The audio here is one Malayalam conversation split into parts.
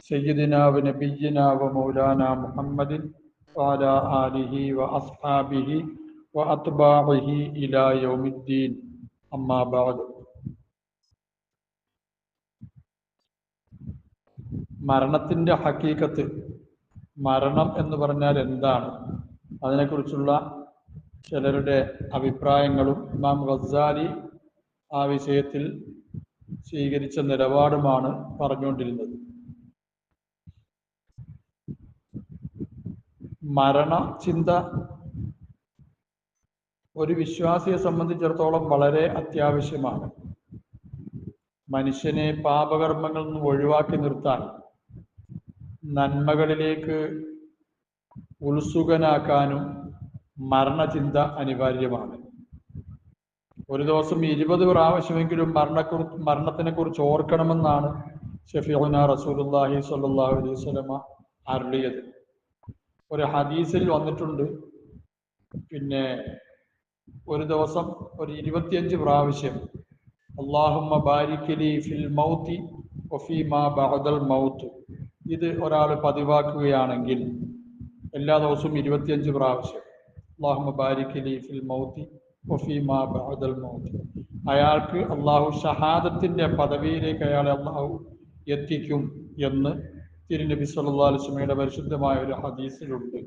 سيدنا ونبينا ومولانا محمد وعلى آله وأصحابه وأتباعه إلى يوم الدين أما بعد മരണത്തിൻ്റെ ഹക്കീക്കത്ത് മരണം എന്ന് പറഞ്ഞാൽ എന്താണ് അതിനെക്കുറിച്ചുള്ള ചിലരുടെ അഭിപ്രായങ്ങളും ഇമാം ഗസാലി ആ വിഷയത്തിൽ സ്വീകരിച്ച നിലപാടുമാണ് പറഞ്ഞുകൊണ്ടിരുന്നത് മരണ ചിന്ത. ഒരു വിശ്വാസിയെ സംബന്ധിച്ചിടത്തോളം വളരെ അത്യാവശ്യമാണ്. മനുഷ്യനെ പാപകർമ്മങ്ങളിൽ നിന്ന് ഒഴിവാക്കി നിർത്താൻ നന്മകളിലേക്ക് ഉത്സുകനാക്കാനും മരണചിന്ത അനിവാര്യമാണ്. ഒരു ദിവസം ഇരുപത് പ്രാവശ്യമെങ്കിലും മരണക്കുറി മരണത്തിനെ കുറിച്ച് ഓർക്കണമെന്നാണ് ഷഫീഖുന റസൂലുല്ലാഹി സ്വല്ലല്ലാഹു അലൈഹി വസല്ലമ അരുളിയത്. ഒരു ഹദീസിൽ വന്നിട്ടുണ്ട്. പിന്നെ ഒരു ദിവസം ഒരു ഇരുപത്തിയഞ്ച് പ്രാവശ്യം അള്ളാഹുമ്മ ബാരിക്കലി ഫിൽ മൗത്തി ഒഫി മാ ബഹദൽ മൗത്ത്. ഇത് ഒരാൾ പതിവാക്കുകയാണെങ്കിൽ എല്ലാ ദിവസവും ഇരുപത്തിയഞ്ച് പ്രാവശ്യം അള്ളാഹുമ്മ ബാരിക്കലി ഫിൽ മൗത്തി ഒഫി മാ ബഹദൽ മൗത്ത്. അയാൾക്ക് അള്ളാഹു ഷഹാദത്തിന്റെ പദവിയിലേക്ക് അയാളെ അള്ളാഹു എത്തിക്കും എന്ന് തിരുനബി സല്ലല്ലാഹു അലൈഹി വസല്ലമയുടെ പരിശുദ്ധമായ ഒരു ഹദീസിലുണ്ട്.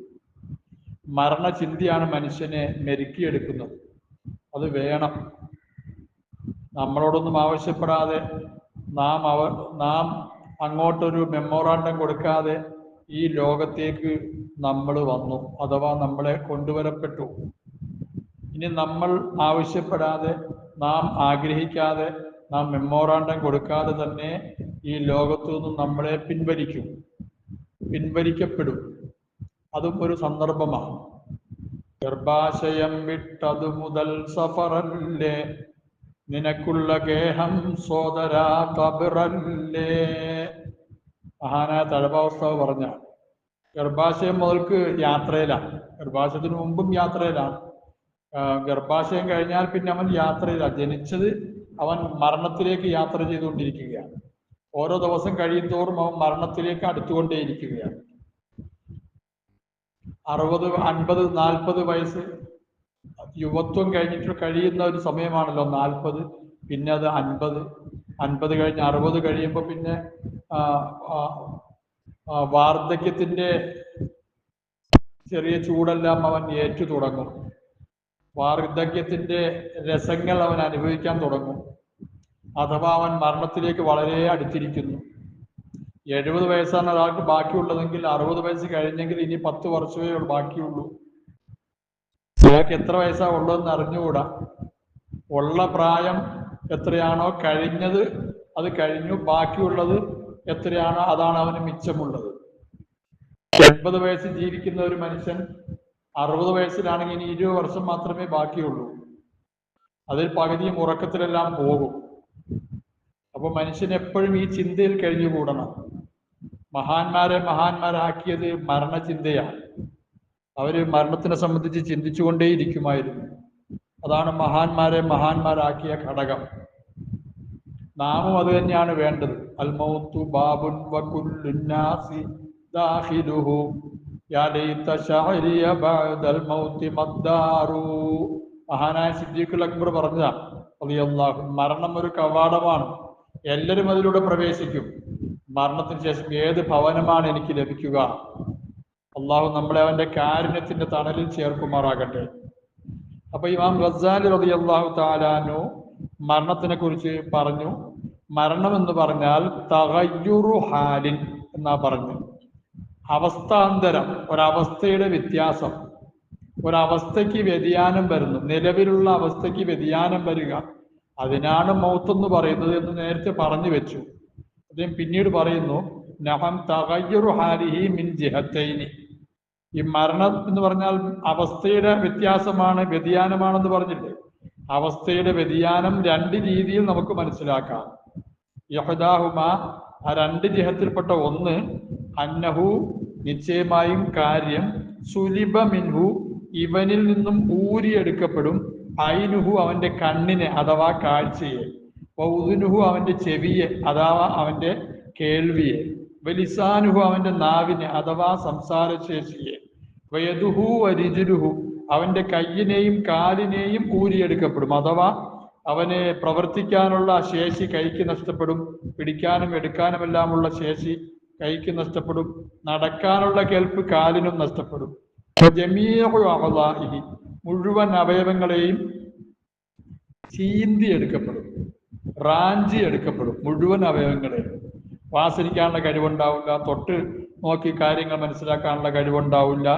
മരണചിന്തയാണ് മനുഷ്യനെ മെരുക്കിയെടുക്കുന്നത്. അത് വേണം. നമ്മളോടൊന്നും ആവശ്യപ്പെടാതെ നാം അവ നാം അങ്ങോട്ടൊരു മെമ്മോറാണ്ടം കൊടുക്കാതെ ഈ ലോകത്തേക്ക് നമ്മൾ വന്നു അഥവാ നമ്മളെ കൊണ്ടുവരപ്പെട്ടു. ഇനി നമ്മൾ ആവശ്യപ്പെടാതെ നാം ആഗ്രഹിക്കാതെ നാം മെമ്മോറാണ്ടം കൊടുക്കാതെ തന്നെ ഈ ലോകത്തു നിന്നും നമ്മളെ പിൻവലിക്കും. പിൻവലിക്കപ്പെടും. അതും ഒരു സന്ദർഭമാണ്. ഗർഭാശയം വിട്ടതു മുതൽ സഫറല്ലേ? നിനക്കുള്ള ഗേഹം സോദരാ കബറല്ലേ? മഹാനായ തഴവാവസ്ഥാവ് പറഞ്ഞ ഗർഭാശയം മുതൽക്ക് യാത്രയിലാണ്. ഗർഭാശയത്തിന് മുമ്പും യാത്രയിലാണ്. ഗർഭാശയം കഴിഞ്ഞാൽ പിന്നെ അവൻ യാത്രയിലാണ്. ജനിച്ചത് അവൻ മരണത്തിലേക്ക് യാത്ര ചെയ്തുകൊണ്ടിരിക്കുകയാണ്. ഓരോ ദിവസം കഴിയും തോറും അവൻ മരണത്തിലേക്ക് അടുത്തുകൊണ്ടേയിരിക്കുകയാണ്. അറുപത് അൻപത് നാൽപ്പത് വയസ്സ് യുവത്വം കഴിഞ്ഞിട്ട് കഴിയുന്ന ഒരു സമയമാണല്ലോ നാൽപ്പത് പിന്നെ അത് അൻപത്. അൻപത് കഴിഞ്ഞ് അറുപത് കഴിയുമ്പോൾ പിന്നെ വാർദ്ധക്യത്തിന്റെ ചെറിയ ചൂടെല്ലാം അവൻ ഏറ്റു തുടങ്ങും. വാർദ്ധക്യത്തിന്റെ രസങ്ങൾ അവൻ അനുഭവിക്കാൻ തുടങ്ങും. അഥവാ അവൻ മരണത്തിലേക്ക് വളരെ അടുത്തിരിക്കുന്നു. എഴുപത് വയസ്സാണ് ഒരാൾക്ക് ബാക്കിയുള്ളതെങ്കിൽ അറുപത് വയസ്സ് കഴിഞ്ഞെങ്കിൽ ഇനി പത്ത് വർഷമേ ബാക്കിയുള്ളൂ. അയാൾക്ക് എത്ര വയസ്സാ ഉള്ളതെന്ന് അറിഞ്ഞുകൂടാ. ഉള്ള പ്രായം എത്രയാണോ കഴിഞ്ഞത് അത് കഴിഞ്ഞു ബാക്കിയുള്ളത് എത്രയാണോ അതാണ് അവന് മിച്ചമുള്ളത്. എൺപത് വയസ്സ് ജീവിക്കുന്ന ഒരു മനുഷ്യൻ അറുപത് വയസ്സിലാണെങ്കിൽ ഇനി ഇരുപത് വർഷം മാത്രമേ ബാക്കിയുള്ളൂ. അതിൽ പകുതിയും ഉറക്കത്തിലെല്ലാം പോകും. അപ്പൊ മനുഷ്യൻ എപ്പോഴും ഈ ചിന്തയിൽ കഴിഞ്ഞുകൂടണം. മഹാന്മാരെ മഹാന്മാരാക്കിയത് മരണചിന്തയാണ്. അവർ മരണത്തിനെ സംബന്ധിച്ച് ചിന്തിച്ചുകൊണ്ടേയിരിക്കുമായിരുന്നു. അതാണ് മഹാന്മാരെ മഹാന്മാരാക്കിയ ഘടകം. നാമും അത് തന്നെയാണ് വേണ്ടത്. അൽമൗത്തു ബാബുൻ വകുല്ലുന്നാസി മഹാനായ സിദ്ദീഖുൽ അക്ബർ പറഞ്ഞതാണ്. മരണം ഒരു കവാടമാണ്. എല്ലാവരും അതിലൂടെ പ്രവേശിക്കും. മരണത്തിന് ശേഷം ഏത് ഭവനമാണ് എനിക്ക് ലഭിക്കുക? അള്ളാഹു നമ്മളെ അവന്റെ കാരുണ്യത്തിന്റെ തണലിൽ ചേർക്കുമാറാകട്ടെ. അപ്പൊ ഇമാം ഗസാലി റബി അള്ളാഹു താലാനു മരണത്തിനെ കുറിച്ച് പറഞ്ഞു. മരണം എന്ന് പറഞ്ഞാൽ തകയ്യുറു ഹാലിൻ എന്നാ പറഞ്ഞു. അവസ്ഥാന്തരം ഒരവസ്ഥയുടെ വ്യത്യാസം. ഒരവസ്ഥയ്ക്ക് വ്യതിയാനം വരുന്നു. നിലവിലുള്ള അവസ്ഥയ്ക്ക് വ്യതിയാനം വരിക. അതിനാണ് മൗത്ത് എന്ന് പറയുന്നത് എന്ന് നേരത്തെ പറഞ്ഞു വെച്ചു. അദ്ദേഹം പിന്നീട് പറയുന്നു നഹം തകയ്യുറു ഹാരിഹി മിൻ ജിഹത്തൈനി. ഈ മരണം എന്ന് പറഞ്ഞാൽ അവസ്ഥയുടെ വ്യത്യാസമാണ് വ്യതിയാനമാണെന്ന് പറഞ്ഞില്ലേ? അവസ്ഥയുടെ വ്യതിയാനം രണ്ട് രീതിയിൽ നമുക്ക് മനസ്സിലാക്കാം. യഹദാഹുമ ആ രണ്ട് ജിഹത്തിൽപ്പെട്ട ഒന്ന് അന്നഹു നിശ്ചയമായും കാര്യം സുലിബ മിൻഹു ഇവനിൽ നിന്നും ഊരിയെടുക്കപ്പെടും. ഐനുഹു അവന്റെ കണ്ണിനെ അഥവാ കാഴ്ചയെ. വൗദുനുഹു അവന്റെ ചെവിയെ അഥവാ അവന്റെ കേൾവിയെ. വലിസാനുഹു അവന്റെ നാവിനെ അഥവാ സംസാരശേഷിയെ. വയതുഹു വരിജുരുഹു അവന്റെ കയ്യിനെയും കാലിനെയും ഊരിയെടുക്കപ്പെടും. അഥവാ അവനെ പ്രവർത്തിക്കാനുള്ള ശേഷി കൈക്ക് നഷ്ടപ്പെടും പിടിക്കാനും എടുക്കാനുമെല്ലാമുള്ള ശേഷി കൈക്ക് നഷ്ടപ്പെടും നടക്കാനുള്ള കേൾപ്പ് കാലിനും നഷ്ടപ്പെടും. അഅ്ളാഇഹി, മുഴുവൻ അവയവങ്ങളെയും ചീന്തി എടുക്കപ്പെടും. റാഞ്ചി എടുക്കപ്പെടും മുഴുവൻ അവയവങ്ങളെയും. വാസനിക്കാനുള്ള കഴിവുണ്ടാവില്ല തൊട്ട് നോക്കി കാര്യങ്ങൾ മനസ്സിലാക്കാനുള്ള കഴിവുണ്ടാവില്ല.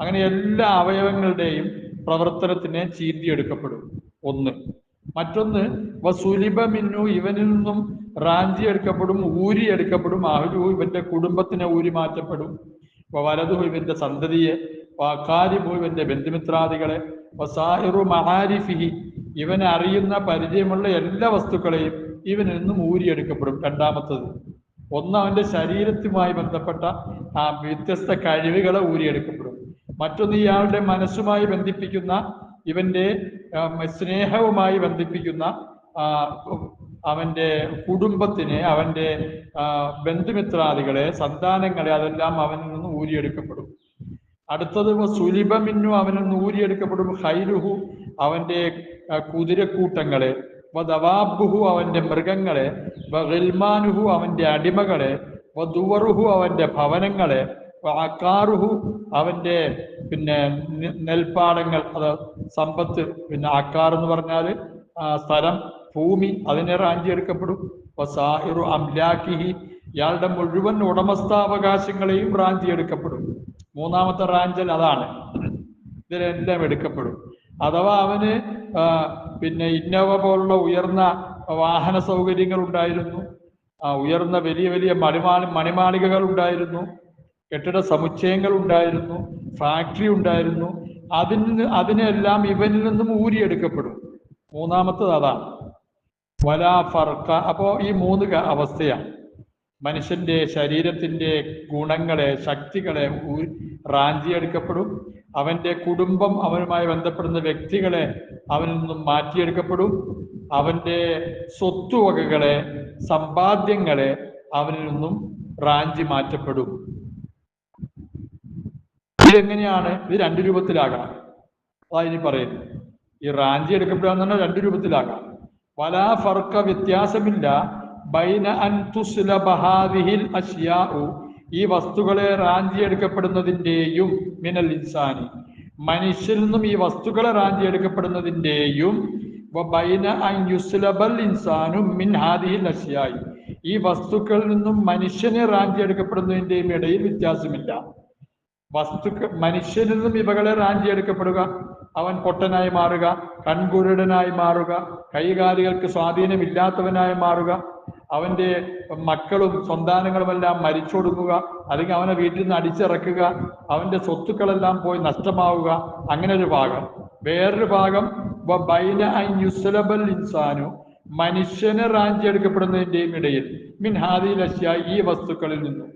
അങ്ങനെ എല്ലാ അവയവങ്ങളുടെയും പ്രവർത്തനത്തിനെ ചീന്തിയെടുക്കപ്പെടും ഒന്ന്. മറ്റൊന്ന് വസുലിബ മിന്നു ഇവനിൽ നിന്നും റാഞ്ചി എടുക്കപ്പെടും ഊരി എടുക്കപ്പെടും. അഹ്ലു ഇവന്റെ കുടുംബത്തിനെ ഊരി മാറ്റപ്പെടും. വലതു ഇവന്റെ സന്തതിയെ വകാരിബു ഇവന്റെ ബന്ധുമിത്രാദികളെ വസാഹിറു മഹാരിഫിഹി ഇവനെ അറിയുന്ന പരിചയമുള്ള എല്ലാ വസ്തുക്കളെയും ഇവനിൽ നിന്നും ഊരിയെടുക്കപ്പെടും. രണ്ടാമത്തത് ഒന്ന് അവന്റെ ശരീരത്തുമായി ബന്ധപ്പെട്ട ആ വ്യത്യസ്ത കഴിവുകളെ ഊരിയെടുക്കപ്പെടും. മറ്റൊന്ന് ഇയാളുടെ മനസ്സുമായി ബന്ധിപ്പിക്കുന്ന ഇവന്റെ സ്നേഹവുമായി ബന്ധിപ്പിക്കുന്ന അവന്റെ കുടുംബത്തിനെ അവന്റെ ബന്ധുമിത്രാദികളെ സന്താനങ്ങളെ അതെല്ലാം അവനിൽ നിന്ന് ഊരിയെടുക്കപ്പെടും. അടുത്തത് സുലിബമിന്നു അവനിൽ നിന്ന് ഊരിയെടുക്കപ്പെടും ഹൈരുഹു അവന്റെ കുതിരക്കൂട്ടങ്ങളെ. വദവാബുഹു അവന്റെ മൃഗങ്ങളെ. വഗിൽമാനുഹു അവന്റെ അടിമകളെ. വദുവറുഹു അവന്റെ ഭവനങ്ങളെ. അക്കാറുഹു അവന്റെ പിന്നെ നെൽപ്പാടങ്ങൾ അത് സമ്പത്ത് പിന്നെ അക്കാർ എന്ന് പറഞ്ഞാൽ സ്ഥലം ഭൂമി അതിനെ റാഞ്ചിയെടുക്കപ്പെടും സാഹിറു അംലാഖിഹി ഇയാളുടെ മുഴുവൻ ഉടമസ്ഥാവകാശങ്ങളെയും റാഞ്ചിയെടുക്കപ്പെടും മൂന്നാമത്തെ റാഞ്ചൽ അതാണ്. ഇതിലെല്ലാം എടുക്കപ്പെടും. അഥവാ അവന് പിന്നെ ഇന്നോവ പോലുള്ള ഉയർന്ന വാഹന സൗകര്യങ്ങൾ ഉണ്ടായിരുന്നു. ഉയർന്ന വലിയ വലിയ മണിമാളി മണിമാളികകൾ ഉണ്ടായിരുന്നു. കെട്ടിട സമുച്ചയങ്ങൾ ഉണ്ടായിരുന്നു. ഫാക്ടറി ഉണ്ടായിരുന്നു. അതിന് അതിനെല്ലാം ഇവനിൽ നിന്നും ഊരിയെടുക്കപ്പെടും. മൂന്നാമത്തത് അതാണ്. വലാ ഫർക്ക അപ്പോൾ ഈ മൂന്ന് അവസ്ഥയാണ്. മനുഷ്യന്റെ ശരീരത്തിന്റെ ഗുണങ്ങളെ ശക്തികളെ റാഞ്ചിയെടുക്കപ്പെടും. അവന്റെ കുടുംബം അവനുമായി ബന്ധപ്പെടുന്ന വ്യക്തികളെ അവനിൽ നിന്നും മാറ്റിയെടുക്കപ്പെടും. അവന്റെ സ്വത്തുവകകളെ സമ്പാദ്യങ്ങളെ അവനിൽ നിന്നും റാഞ്ചി മാറ്റപ്പെടും. ഇതെങ്ങനെയാണ്? ഇത് രണ്ട് രൂപത്തിലാകാം അതാ പറയുന്നു ഈ റാഞ്ചി എടുക്കപ്പെടുക എന്ന് പറഞ്ഞാൽ രണ്ട് രൂപത്തിലാകാം. വലാ ഫർക്ക വ്യത്യാസമില്ല. ബൈന അൻ തുസ്ലബ ഹാദിഹിൽ അശ്യാഉ ഈ വസ്തുക്കളെ റാഞ്ചി എടുക്കപ്പെടുന്നതിന്റെയും മിനൽ ഇൻസാനി. മനുഷ്യരിൽ നിന്നും ഈ വസ്തുക്കളെ റാഞ്ചി എടുക്കപ്പെടുന്നതിന്റെയും വ ബൈന അൻ യുസ്ലബൽ ഇൻസാനു മിൻ ഹാദിഹിൽ അഷ്യായി. ഈ വസ്തുക്കളിൽ നിന്നും മനുഷ്യനെ റാഞ്ചി എടുക്കപ്പെടുന്നതിന്റെയും ഇടയിൽ വ്യത്യാസമില്ല. വസ്തുക്കൾ മനുഷ്യരിൽ നിന്നും ഇവകളെ റാഞ്ചിയെടുക്കപ്പെടുക. അവൻ പൊട്ടനായി മാറുക കൺകുരുടനായി മാറുക കൈകാലികൾക്ക് സ്വാധീനമില്ലാത്തവനായി മാറുക അവന്റെ മക്കളും സന്താനങ്ങളുമെല്ലാം മരിച്ചൊടുക്കുക അല്ലെങ്കിൽ അവനെ വീട്ടിൽ നിന്ന് അടിച്ചിറക്കുക അവന്റെ സ്വത്തുക്കളെല്ലാം പോയി നഷ്ടമാവുക അങ്ങനെ ഒരു ഭാഗം. വേറൊരു ഭാഗം ബൈന ഇൻസാനു മനുഷ്യനെ റാഞ്ചിയെടുക്കപ്പെടുന്നതിന്റെയും ഇടയിൽ മിൻ ഹാദിൽ ലശ്യ ഈ വസ്തുക്കളിൽ നിന്നും.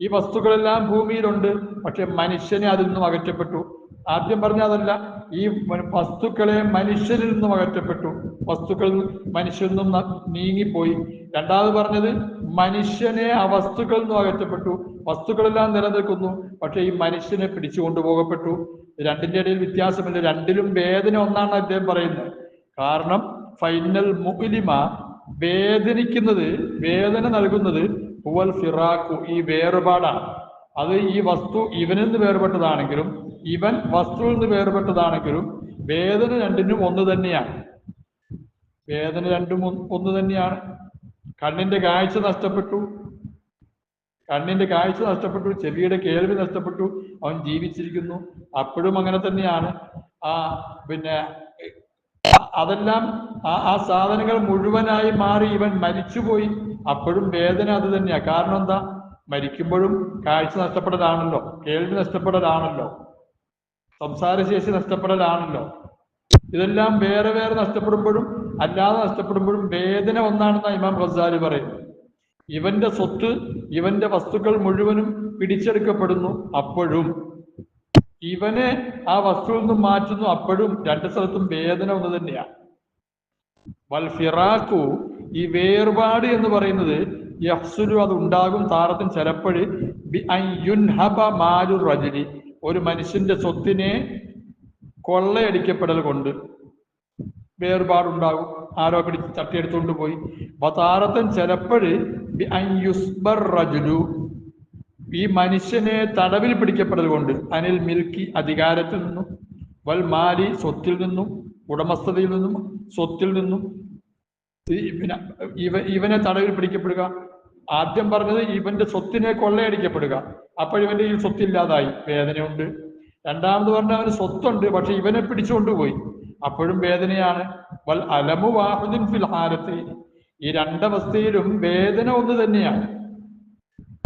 ഈ വസ്തുക്കളെല്ലാം ഭൂമിയിലുണ്ട് പക്ഷെ മനുഷ്യനെ അതിൽ നിന്നും അകറ്റപ്പെട്ടു. ആദ്യം പറഞ്ഞ അതല്ല ഈ വസ്തുക്കളെ മനുഷ്യരിൽ നിന്നും അകറ്റപ്പെട്ടു. വസ്തുക്കൾ മനുഷ്യരിൽ നിന്നും നീങ്ങിപ്പോയി. രണ്ടാമത് പറഞ്ഞത് മനുഷ്യനെ ആ വസ്തുക്കളിൽ നിന്നും അകറ്റപ്പെട്ടു. വസ്തുക്കളെല്ലാം നിലനിൽക്കുന്നു പക്ഷെ ഈ മനുഷ്യനെ പിടിച്ചു കൊണ്ടുപോകപ്പെട്ടു. രണ്ടിന്റെ ഇടയിൽ വ്യത്യാസമില്ല. രണ്ടിലും വേദന ഒന്നാണ് അദ്ദേഹം പറയുന്നത്. കാരണം ഫൈനൽ മുഅ്ലിമ വേദനിക്കുന്നത് വേദന നൽകുന്നത് ഹുവൽ ഫിറാഖു ഈ വേറുപാടാണ്. അത് ഈ വസ്തു ഇവനിൽ നിന്ന് വേർപെട്ടതാണെങ്കിലും ഇവൻ വസ്തുവിൽ നിന്ന് വേർപെട്ടതാണെങ്കിലും വേദന രണ്ടിനും ഒന്ന് തന്നെയാണ്. വേദന രണ്ടും ഒന്ന് തന്നെയാണ്. കണ്ണിന്റെ കാഴ്ച നഷ്ടപ്പെട്ടു. കണ്ണിന്റെ കാഴ്ച നഷ്ടപ്പെട്ടു. ചെവിയുടെ കേൾവി നഷ്ടപ്പെട്ടു. അവൻ ജീവിച്ചിരിക്കുന്നു. അപ്പോഴും അങ്ങനെ തന്നെയാണ്. ആ പിന്നെ അതെല്ലാം ആ ആ സാധനങ്ങൾ മുഴുവനായി മാറി ഇവൻ മരിച്ചുപോയി. അപ്പോഴും വേദന അത് തന്നെയാ. കാരണം എന്താ? മരിക്കുമ്പോഴും കാഴ്ച നഷ്ടപ്പെട്ടതാണല്ലോ. കേൾവി നഷ്ടപ്പെട്ടതാണല്ലോ. സംസാരശേഷി നഷ്ടപ്പെട്ടതാണല്ലോ ഇതെല്ലാം വേറെ വേറെ നഷ്ടപ്പെടുമ്പോഴും അല്ലാതെ നഷ്ടപ്പെടുമ്പോഴും വേദന ഒന്നാണെന്ന് ഇമാം ഖസാലി പറയുന്നു ഇവന്റെ സ്വത്ത് ഇവന്റെ വസ്തുക്കൾ മുഴുവനും പിടിച്ചെടുക്കപ്പെടുന്നു അപ്പോഴും. ഇവനെ ആ വസ്തുവിൽ നിന്നും മാറ്റുന്നു അപ്പോഴും രണ്ട് സ്ഥലത്തും വേദന ഒന്ന് തന്നെയാണ് വൽ ഫിറാഖു ഈ വേർപാട് എന്ന് പറയുന്നത് യഹ്സുലു അത് ഉണ്ടാകും താരത്തിന് ചിലപ്പോൾ. റജലി. ഒരു മനുഷ്യന്റെ സ്വത്തിനെ കൊള്ളയടിക്കപ്പെടൽ കൊണ്ട് വേർപാടുണ്ടാകും. ആരോ പിടിച്ച് തട്ടിയെടുത്തുകൊണ്ട് പോയി. താരത്തൻ ചിലപ്പോൾ ഈ മനുഷ്യനെ തടവിൽ പിടിക്കപ്പെടൽ കൊണ്ട് അനിൽ മിൽക്കി അധികാരത്തിൽ നിന്നും വൽ മാലി സ്വത്തിൽ നിന്നും ഉടമസ്ഥതയിൽ നിന്നും സ്വത്തിൽ നിന്നും ഇവനെ തടവിൽ പിടിക്കപ്പെടുക. ആദ്യം പറഞ്ഞത് ഇവന്റെ സ്വത്തിനെ കൊള്ളയടിക്കപ്പെടുക. അപ്പോഴിവന്റെ ഈ സ്വത്തില്ലാതായി. വേദനയുണ്ട്. രണ്ടാമത് പറഞ്ഞ അവന് സ്വത്തുണ്ട് പക്ഷെ ഇവനെ പിടിച്ചുകൊണ്ടുപോയി അപ്പോഴും വേദനയാണ്. വൽ അലമു വാഹുദിൻ ഫിൽ ഹാരത്തെ ഈ രണ്ടവസ്ഥയിലും വേദന ഒന്ന് തന്നെയാണ്.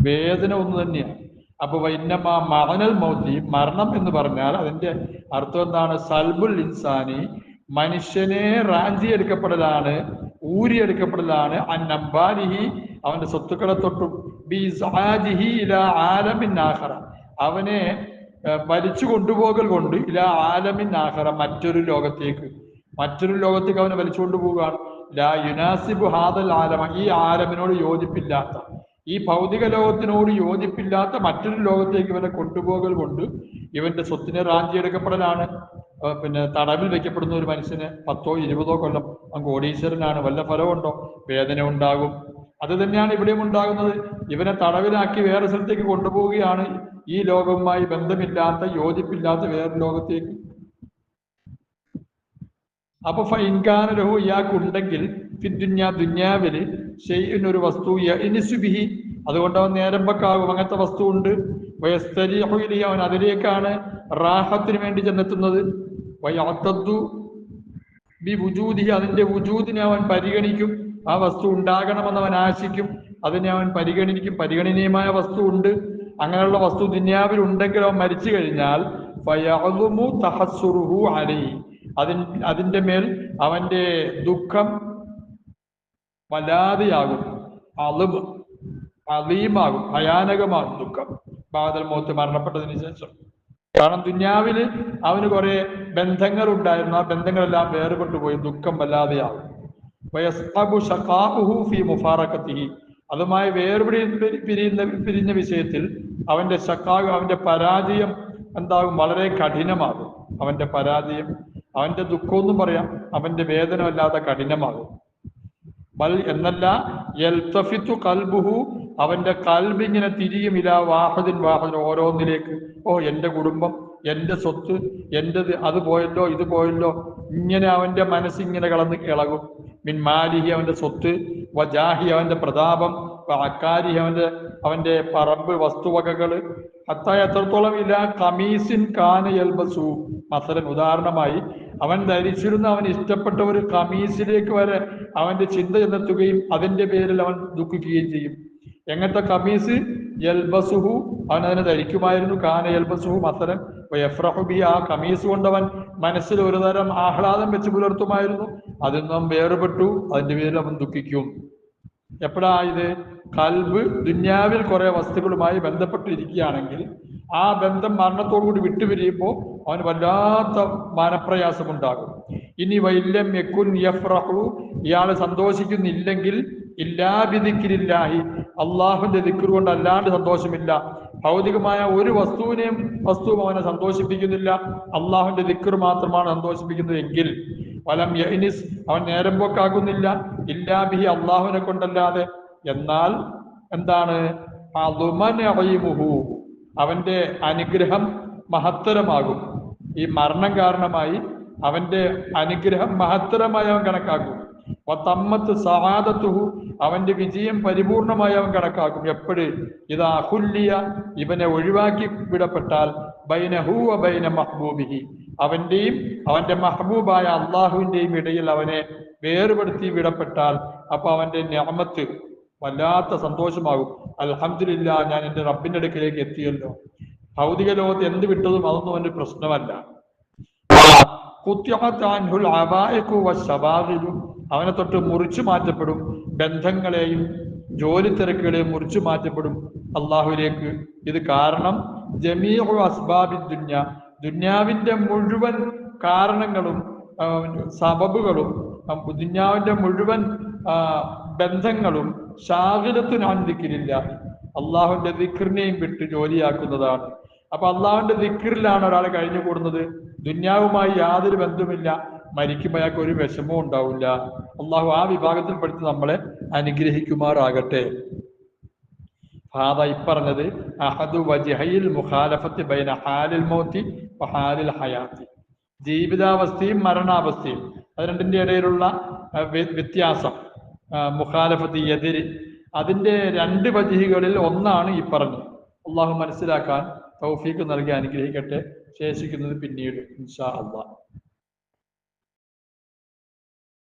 വേദന ഒന്ന് തന്നെയാണ്. അപ്പൊ വൈന്നമ മറനൽ മൗത്തി മരണം എന്ന് പറഞ്ഞാൽ അതിന്റെ അർത്ഥം എന്താണ്? സൽബുൽ ഇൻസാനി മനുഷ്യനെ റാഞ്ചി റാഞ്ചിയെടുക്കപ്പെടലാണ് ഊരിയെടുക്കപ്പെടലാണ്. അന്നംബാലിഹി അവന്റെ സ്വത്തുക്കളെ തൊട്ടും. അവനെ വലിച്ചു കൊണ്ടുപോകൽ കൊണ്ട് ഇല ആലമിൻ ആഖറ മറ്റൊരു ലോകത്തേക്ക്. മറ്റൊരു ലോകത്തേക്ക് അവനെ വലിച്ചു കൊണ്ടുപോവുകയാണ്. ലാ യുനാസിബു ഹാദൽ ആലമ. ഈ ആലമിനോട് യോജിപ്പില്ലാത്ത ഈ ഭൗതിക ലോകത്തിനോട് യോജിപ്പില്ലാത്ത മറ്റൊരു ലോകത്തേക്ക് ഇവനെ കൊണ്ടുപോകൽ കൊണ്ട് ഇവന്റെ സ്വത്തിനെ റാഞ്ചിയെടുക്കപ്പെടലാണ്. പിന്നെ തടവിൽ വെക്കപ്പെടുന്ന ഒരു മനുഷ്യന് പത്തോ ഇരുപതോ കൊല്ലം അങ്ങ് കോടീശ്വരനാണ്. വല്ല ഫലമുണ്ടോ വേദന ഉണ്ടാകും. അത് തന്നെയാണ് ഇവിടെയും ഉണ്ടാകുന്നത്. ഇവനെ തടവിലാക്കി വേറെ സ്ഥലത്തേക്ക് കൊണ്ടുപോവുകയാണ് ഈ ലോകവുമായി ബന്ധമില്ലാത്ത യോജിപ്പില്ലാത്ത വേറെ ലോകത്തേക്ക്. അപ്പൊ ഫൈൻകാനലഹു ഇയാൾക്കുണ്ടെങ്കിൽ ഫിദ്ദുന്യ ദുന്യാവിൽ ഒരു വസ്തു യഇനിസുബിഹി അതുകൊണ്ട് അവൻ നേരമ്പക്കാകും. അങ്ങനത്തെ വസ്തു ഉണ്ട്. വയസ്തരി അവൻ അതിലേക്കാണ് റാഹത്തിന് വേണ്ടി ചെന്നെത്തുന്നത്. വയത്തദ്ദു ബി വുജൂതി അതിന്റെ വുജൂദിനെ അവൻ പരിഗണിക്കും. ആ വസ്തു ഉണ്ടാകണമെന്ന് അവൻ ആശിക്കും. അതിനെ അവൻ പരിഗണിക്കും. പരിഗണനീയമായ വസ്തു ഉണ്ട്. അങ്ങനെയുള്ള വസ്തു ദുന്യാവിൽ ഉണ്ടെങ്കിൽ അവൻ മരിച്ചു കഴിഞ്ഞാൽ ഫയഅ്ളുമു തഹസ്സുറുഹു അലൈ. അതിൻ അതിന്റെ മേൽ അവന്റെ ദുഃഖം വല്ലാതെയാകും. അളും അലീമാകും ഭയാനകമാകും ദുഃഖം. ബാദൽ മോത്ത് മരണപ്പെട്ടതിന് ശേഷം. കാരണം ദുന്യാവിൽ അവന് കുറെ ബന്ധങ്ങൾ ഉണ്ടായിരുന്നു ആ ബന്ധങ്ങളെല്ലാം വേർപെട്ടു പോയി ദുഃഖം വല്ലാതെയാവും അതുമായി വേർപിടി പിരിയുന്ന പിരിഞ്ഞ വിഷയത്തിൽ അവന്റെ ഷക്കാവ് അവന്റെ പരാജയം എന്താകും? വളരെ കഠിനമാകും. അവന്റെ പരാജയം അവന്റെ ദുഃഖമൊന്നും പറയാം. അവന്റെ വേദന വല്ലാതെ കഠിനമാകും. ബൽ എന്നല്ല കൽബുഹു. അവന്റെ കൽബിങ്ങനെ തിരിയും ഇല വാഹദിൻ വാഹദിൻ ഓരോന്നിലേക്ക് ഓ എന്റെ കുടുംബം എന്റെ സ്വത്ത് എന്റെത് അത് പോയല്ലോ ഇത് പോയല്ലോ. ഇങ്ങനെ അവന്റെ മനസ്സിങ്ങനെ കളന്ന് ഇളകും. മിൻ മാലിഹി അവന്റെ സ്വത്ത് വജാഹി അവന്റെ പ്രതാപം അക്കാരി അവന്റെ അവന്റെ പറമ്പ് വസ്തുവകകൾ. അത്തായ എത്രത്തോളം ഇല്ല കമീസിൻ കാന എൽബസു മസലൻ ഉദാഹരണമായി അവൻ ധരിച്ചിരുന്ന അവൻ ഇഷ്ടപ്പെട്ട ഒരു കമീസിലേക്ക് വരെ അവന്റെ ചിന്ത ചെന്നെത്തുകയും അതിന്റെ പേരിൽ അവൻ ദുഃഖിക്കുകയും ചെയ്യും. എങ്ങനത്തെ കമീസ്? യൽബസുഹു അവൻ അതിനെ ധരിക്കുമായിരുന്നു. കാന യൽബസുഹു മസലൻ എഫ്രഹുബി ആ കമീസ് കൊണ്ടവൻ മനസ്സിൽ ഒരുതരം ആഹ്ലാദം വെച്ച് പുലർത്തുമായിരുന്നു. അതിൽ നിന്നും വേർപെട്ടു. അതിന്റെ പേരിൽ അവൻ ദുഃഖിക്കും. എപ്പോഴാ ഇത്? കൽബ് ദുന്യാവിൽ കുറെ വസ്തുക്കളുമായി ബന്ധപ്പെട്ടിരിക്കുകയാണെങ്കിൽ ആ ബന്ധം മരണത്തോടുകൂടി വിട്ടുപിരിയുമ്പോൾ അവന് വല്ലാത്ത മാനപ്രയാസമുണ്ടാകും. ഇനി വൈല്യം യക്കുൻ യഫ്രഹു ഇയാൾ സന്തോഷിക്കുന്നില്ലെങ്കിൽ ഇല്ലാബിദിക്കില്ലാഹി അള്ളാഹുന്റെ ദിക്കർ കൊണ്ട് അല്ലാണ്ട് സന്തോഷമില്ല. ഭൗതികമായ ഒരു വസ്തുവിനെയും വസ്തുവും അവനെ സന്തോഷിപ്പിക്കുന്നില്ല. അള്ളാഹുന്റെ ദിക്കർ മാത്രമാണ് സന്തോഷിപ്പിക്കുന്നത് എങ്കിൽ. വലം യഹ്നിസ് അവൻ നേരം പോക്കാക്കുന്നില്ല ഇല്ലാബിഹി അള്ളാഹുവിനെ കൊണ്ടല്ലാതെ. എന്നാൽ എന്താണ്? അവന്റെ അനുഗ്രഹം മഹത്തരമാകും. ഈ മരണം കാരണമായി അവന്റെ അനുഗ്രഹം മഹത്തരമായി അവൻ കണക്കാക്കും. തമ്മത്ത് സഹാദത്തുഹു അവന്റെ വിജയം പരിപൂർണമായി അവൻ കണക്കാക്കും. എപ്പോഴ്? ഇത് അഹുല്യ ഇവനെ ഒഴിവാക്കി വിടപ്പെട്ടാൽ ബൈനഹു ബൈന മഹ്ബൂബിഹി. അവന്റെയും അവന്റെ മഹബൂബായ അള്ളാഹുവിന്റെയും ഇടയിൽ അവനെ വേർപെടുത്തി വിടപ്പെട്ടാൽ അപ്പൊ അവന്റെ ഞാമത്ത് വല്ലാത്ത സന്തോഷമാകും. അലഹമില്ല ഞാൻ എന്റെ റബ്ബിന്റെ അടുക്കിലേക്ക് എത്തിയല്ലോ. ഭൗതിക ലോകത്ത് എന്ത് വിട്ടതും അതൊന്നും അവന്റെ പ്രശ്നമല്ല. അവനെ തൊട്ട് മുറിച്ചു മാറ്റപ്പെടും. ബന്ധങ്ങളെയും ജോലി തിരക്കുകളെയും മുറിച്ചു മാറ്റപ്പെടും. അള്ളാഹുലേക്ക് ഇത് കാരണം ജമീഉ അസ്ബാബി ദുന്യ. ദുന്യാവിന്റെ മുഴുവൻ കാരണങ്ങളും സബബുകളും ദുന്യാവിന്റെ മുഴുവൻ ബന്ധങ്ങളും ശാഖിലത്തിന് അന്തിക്കില്ല അള്ളാഹുവിന്റെ ദിക്കറിനെയും വിട്ട് ജോലിയാക്കുന്നതാണ്. അപ്പൊ അള്ളാഹുവിന്റെ ദിക്കറിലാണ് ഒരാൾ കഴിഞ്ഞു കൂടുന്നത് ദുന്യാവുമായി യാതൊരു ബന്ധവുമില്ല. മരിക്കുമ്പോൾ അയാൾക്ക് ഒരു വിഷമവും ഉണ്ടാവില്ല. അള്ളാഹു ആ വിഭാഗത്തിൽപ്പെടുത്തി നമ്മളെ അനുഗ്രഹിക്കുമാറാകട്ടെ. ഫാദ ഇപ്പറഞ്ഞത് അഹദു വജിഹയിൽ മുഖാലഫത്ത് ബൈന ഹാലിൽ മോത്തി ഹാലിൽ ഹയാത്തി. ജീവിതാവസ്ഥയും മരണാവസ്ഥയും അത് രണ്ടിന്റെ ഇടയിലുള്ള വ്യത്യാസം മുഖാലഫത്തി എതിര്. അതിന്റെ രണ്ട് വജിഹികളിൽ ഒന്നാണ് ഈ പറഞ്ഞത്. അള്ളാഹു മനസ്സിലാക്കാൻ തൗഫീക്ക് നൽകി അനുഗ്രഹിക്കട്ടെ. ശേഷിക്കുന്നത് പിന്നീട് ഇൻഷാ അള്ളാഹ്